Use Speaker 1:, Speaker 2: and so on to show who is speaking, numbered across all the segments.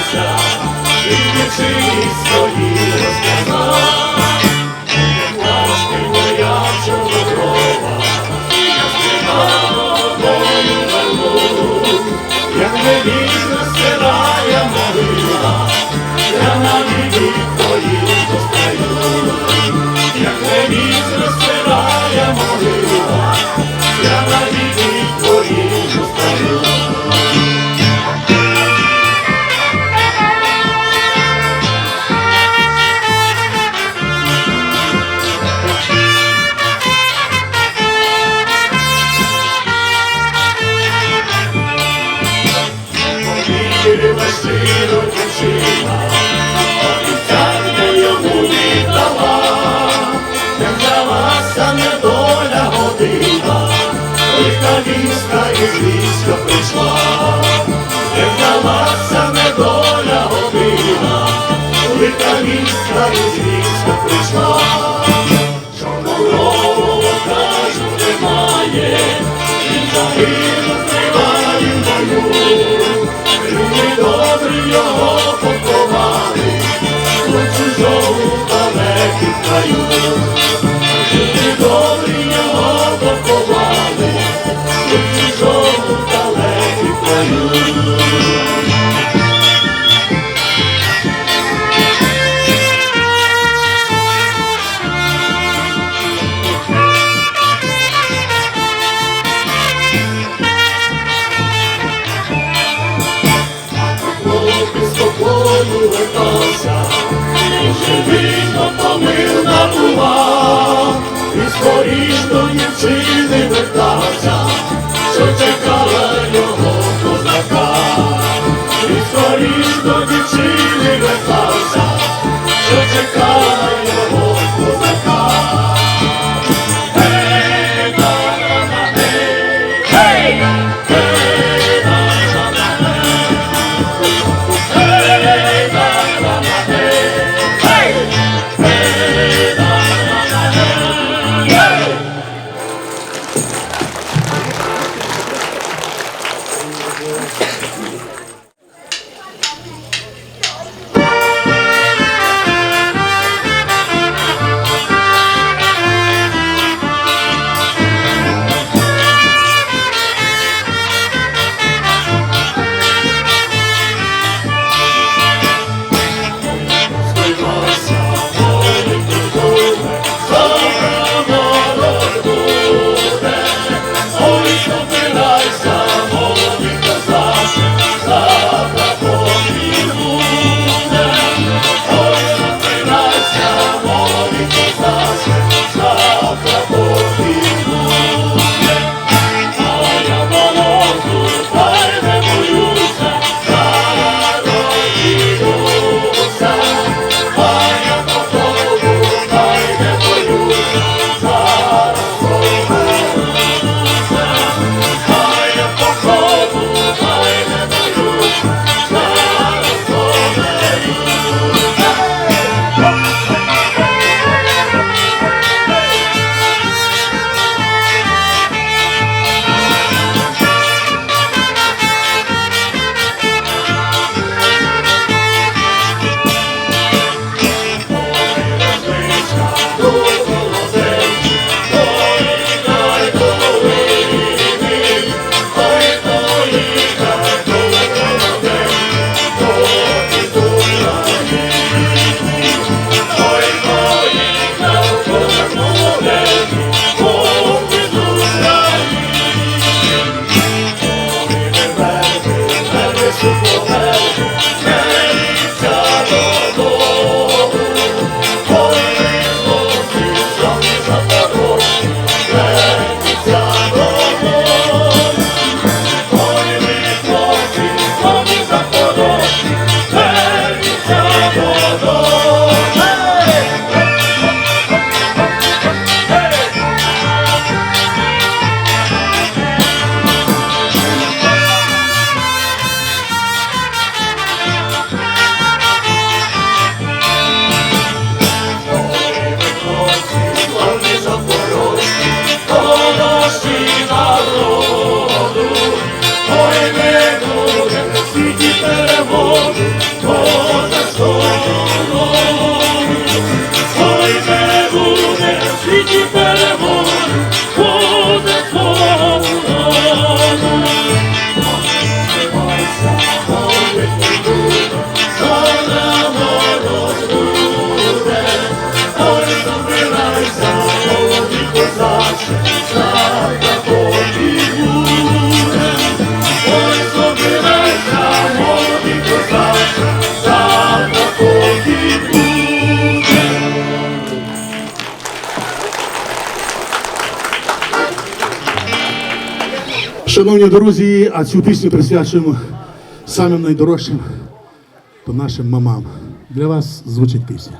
Speaker 1: І вічи свої розказав. Сталася недоля година, лиха війська і звіска прийшла, Чорнобрового кажу немає, він загинув, триває в бою, люди добрі його поховали, у чужому далеких краю.
Speaker 2: Шановні друзі, а цю пісню присвячуємо самим найдорожчим то нашим мамам. Для вас звучить пісня.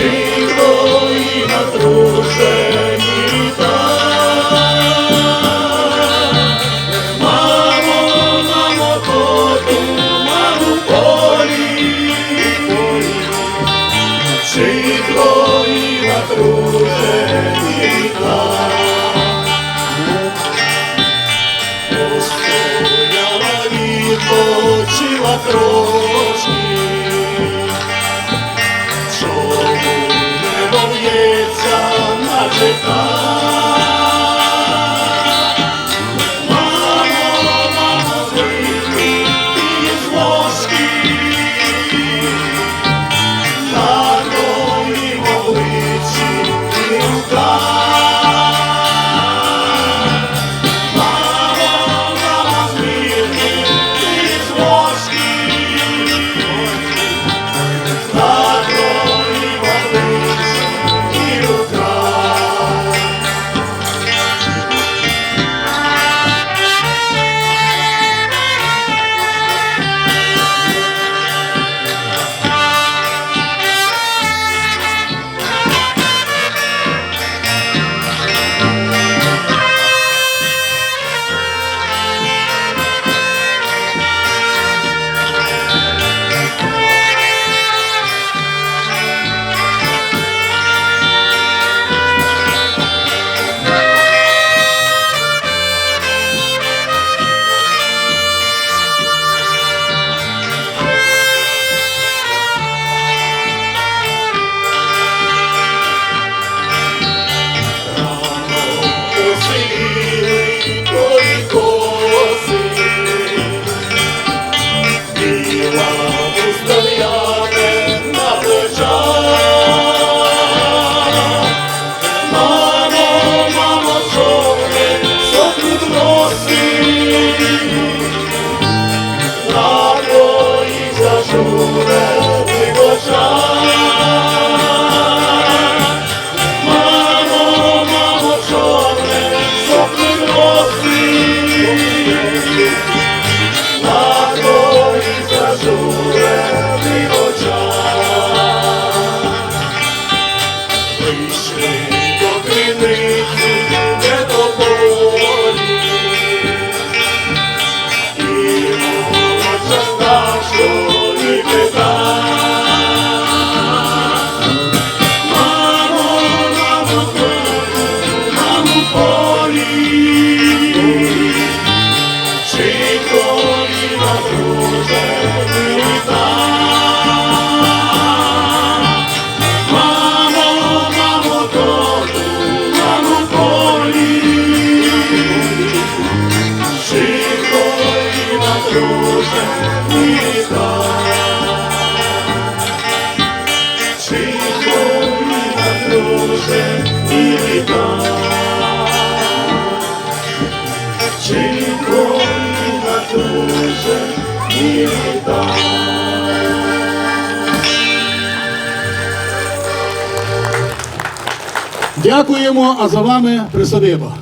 Speaker 1: живо і натружені так. Мамо, мамо, коту, мамо, полі, полі, живо і натружені так. Постояла відпочила кров,
Speaker 2: Дякуємо, а за вами присадиба.